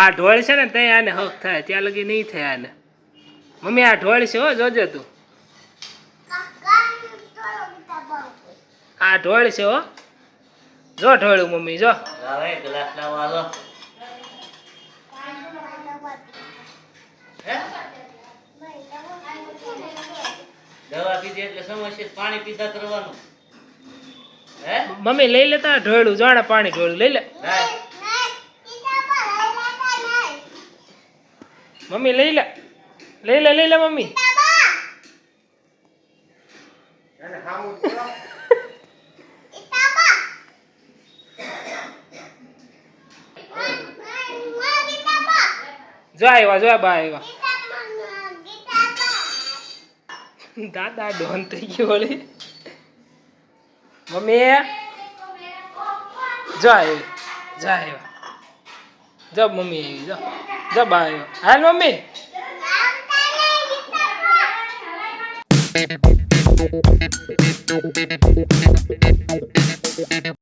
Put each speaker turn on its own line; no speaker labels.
આ ઢોળ છે ને ત્યાં આને હક થાય. ત્યાં લગી નહીં થાય આને. મમ્મી આ ઢોળ છે હો જોજે તું. આ ઢોળ છે હો. જો ઢોળું મમ્મી જો.
દવા પીધી એટલે સમસ્યા પાણી પીધા કરવાનું.
મમ્મી લઈ લેતા ઢોળું જાણે પાણી ઢોળું લઈ લે. મમ્મી લઈ લે. લઈ લે લઈ લે મમ્મી. જો આવ્યા જો બા આવ્યા દાદા ડોન થઈ ગયો વળી. મમ્મી. જો આવી જો આવ્યા જો મમ્મી આવી જા. જા બા આવ્યો હાલ મમ્મી.